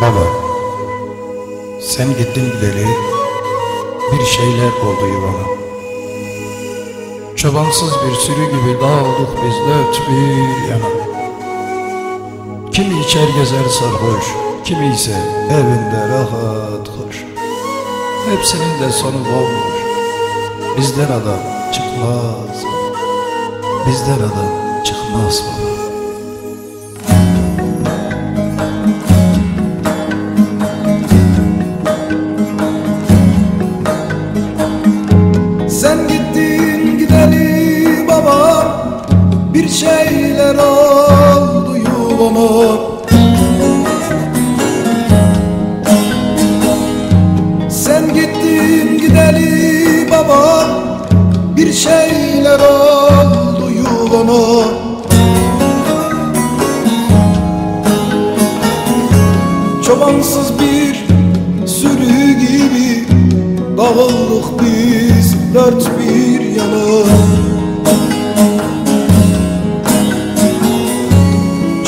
Baba, sen gittin gideli bir şeyler oldu yuvana. Çobansız bir sürü gibi dağıldık biz dört bir yana. Kimi içer gezer sarhoş, kimi ise evinde rahat hoş. Hepsinin de sonu olmuş. Bizden adam çıkmaz. Bizden adam çıkmaz baba. Yuvana Sen gittin gideli baba Bir şeyler oldu yuvana Çobansız bir sürü gibi Dağıldık biz dört bir yana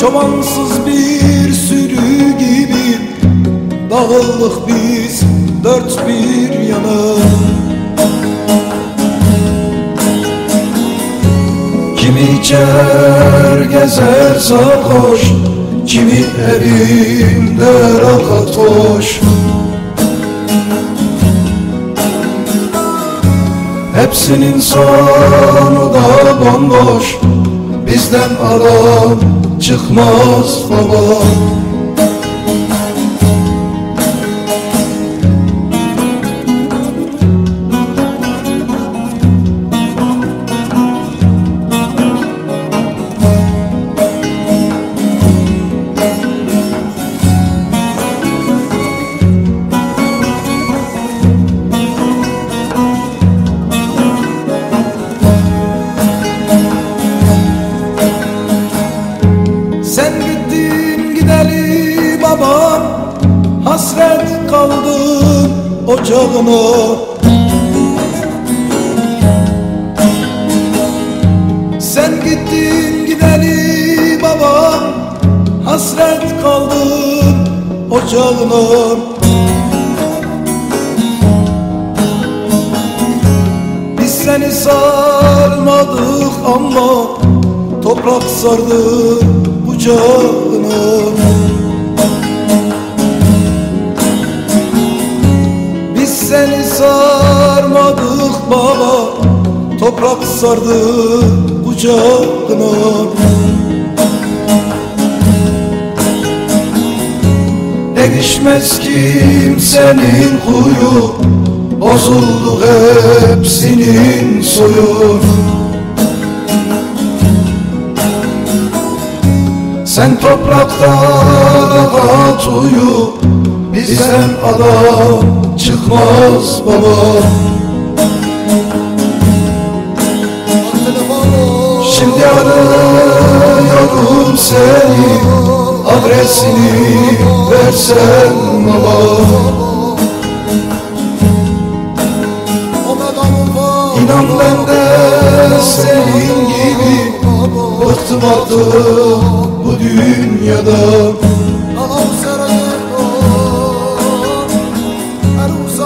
Çobansız bir sürü gibi Dağıldık biz dört bir yana. Kimi içer gezer sarhoş Kimi evinde rahat hoş. Hepsinin sonu da bomboş Bizden adam çıkmaz baba kaldım ocağına Sen gittin gideli babam Hasret kaldım ocağına Biz seni sarmadık ama Toprak sardı bucağına Toprak sardı kucağına. Değişmez kimsenin huyu Bozuldu hepsinin soyu. Sen toprakta rahat uyu Bizden adam çıkmaz baba seni Adresini versen baba. İnan ben de senin gibi Bıktım artık bu dünyada.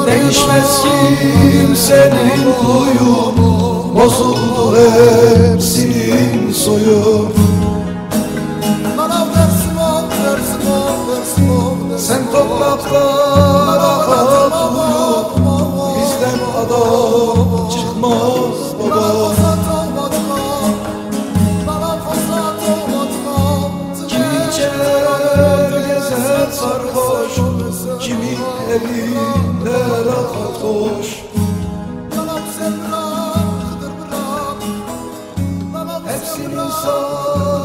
Değişmez kimsenin huyu Bozuldu hepsinin soyu Sen topraklara at vurup Bizden adam çıkmaz baba. Kimi içer gezer sarhoş Kimi elinde rahat hoş Hepsinin sağ